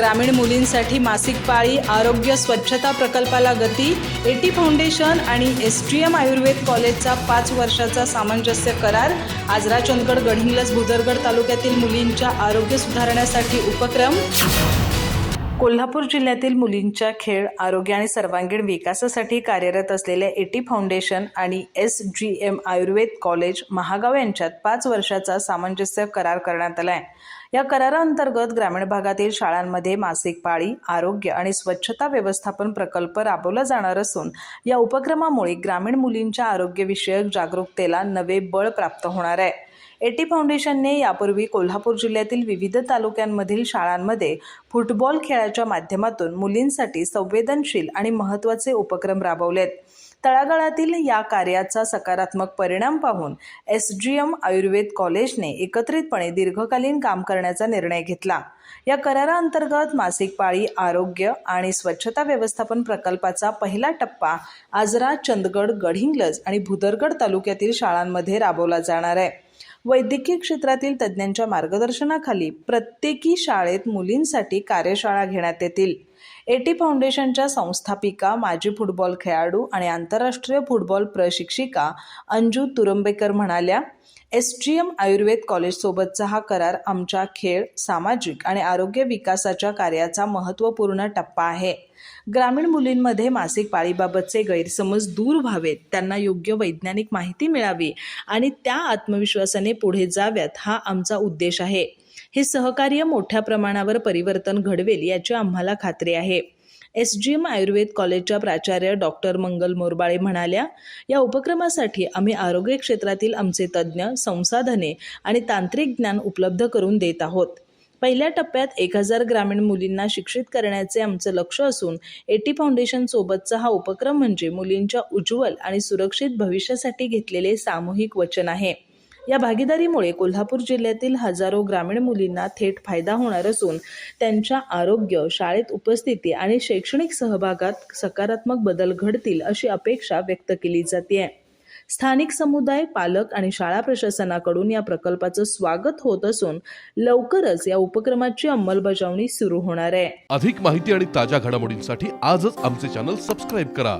ग्रामीण मुलींसाठी मासिक पाळी आरोग्य स्वच्छता प्रकल्पाला गती एटी फाउंडेशन आणि एस टी एम आयुर्वेद कॉलेजचा पाच वर्षाचा सामंजस्य करार आजरा चंदगड गडहिंग्लज भुदरगड तालुक्यातील मुलींच्या आरोग्य सुधारण्यासाठी उपक्रम. कोल्हापूर जिल्ह्यातील मुलींच्या खेळ आरोग्य आणि सर्वांगीण विकासासाठी कार्यरत असलेल्या एटी फाउंडेशन आणि S G M Ayurveda college Mahagaon यांच्यात पाच वर्षाचा सामंजस्य करार करण्यात आला आहे या कराराअंतर्गत ग्रामीण भागातील शाळांमध्ये मासिक पाळी आरोग्य आणि स्वच्छता व्यवस्थापन प्रकल्प राबवला जाणार असून या उपक्रमामुळे ग्रामीण मुलींच्या आरोग्यविषयक जागरूकतेला नवे बळ प्राप्त होणार आहे. एटी फाउंडेशनने यापूर्वी कोल्हापूर जिल्ह्यातील विविध तालुक्यांमधील शाळांमध्ये फुटबॉल खेळाच्या माध्यमातून मुलींसाठी संवेदनशील आणि महत्त्वाचे उपक्रम राबवलेत. तळागाळातील या कार्याचा सकारात्मक परिणाम पाहून एस जी एम आयुर्वेद कॉलेजने एकत्रितपणे दीर्घकालीन काम करण्याचा निर्णय घेतला. या कराराअंतर्गत मासिक पाळी आरोग्य आणि स्वच्छता व्यवस्थापन प्रकल्पाचा पहिला टप्पा आजरा चंदगड गडहिंग्लज आणि भुदरगड तालुक्यातील शाळांमध्ये राबवला जाणार आहे. वैद्यकीय क्षेत्रातील तज्ज्ञांच्या मार्गदर्शनाखाली प्रत्येकी शाळेत मुलींसाठी कार्यशाळा घेण्यात येतील. एटी फाउंडेशनच्या संस्थापिका माजी फुटबॉल खेळाडू आणि आंतरराष्ट्रीय फुटबॉल प्रशिक्षिका अंजू तुरंबेकर म्हणाल्या एस जी एम आयुर्वेद कॉलेजसोबतचा हा करार आमच्या खेळ सामाजिक आणि आरोग्य विकासाच्या कार्याचा महत्त्वपूर्ण टप्पा आहे. ग्रामीण मुलींमध्ये मासिक पाळीबाबतचे गैरसमज दूर व्हावेत त्यांना योग्य वैज्ञानिक माहिती मिळावी आणि त्या आत्मविश्वासाने पुढे जाव्यात हा आमचा उद्देश आहे. हे सहकार्य मोठ्या प्रमाणावर परिवर्तन घडवेल याची आम्हाला खात्री आहे. एस जी एम आयुर्वेद कॉलेजच्या प्राचार्य डॉक्टर मंगल मोरबाळे म्हणाल्या या उपक्रमासाठी आम्ही आरोग्य क्षेत्रातील आमचे तज्ज्ञ संसाधने आणि तांत्रिक ज्ञान उपलब्ध करून देत आहोत. पहिल्या टप्प्यात एक हजार ग्रामीण मुलींना शिक्षित करण्याचे आमचं लक्ष असून एटी फाउंडेशन सोबतचा हा उपक्रम म्हणजे मुलींच्या उज्ज्वल आणि सुरक्षित भविष्यासाठी घेतलेले सामूहिक वचन आहे. या भागीदारीमुळे कोल्हापूर जिल्ह्यातील हजारो ग्रामीण मुलींना थेट फायदा होणार असून त्यांच्या आरोग्य शाळेत उपस्थिती आणि शैक्षणिक सहभागात सकारात्मक बदल घडतील अशी अपेक्षा व्यक्त केली जाते स्थानिक समुदाय पालक आणि शाळा प्रशासनाकडून या प्रकल्पाचं स्वागत होत असून लवकरच या उपक्रमाची अंमलबजावणी सुरू होणार आहे. अधिक माहिती आणि ताज्या घडामोडींसाठी आजच आमचे चॅनल सबस्क्राईब करा.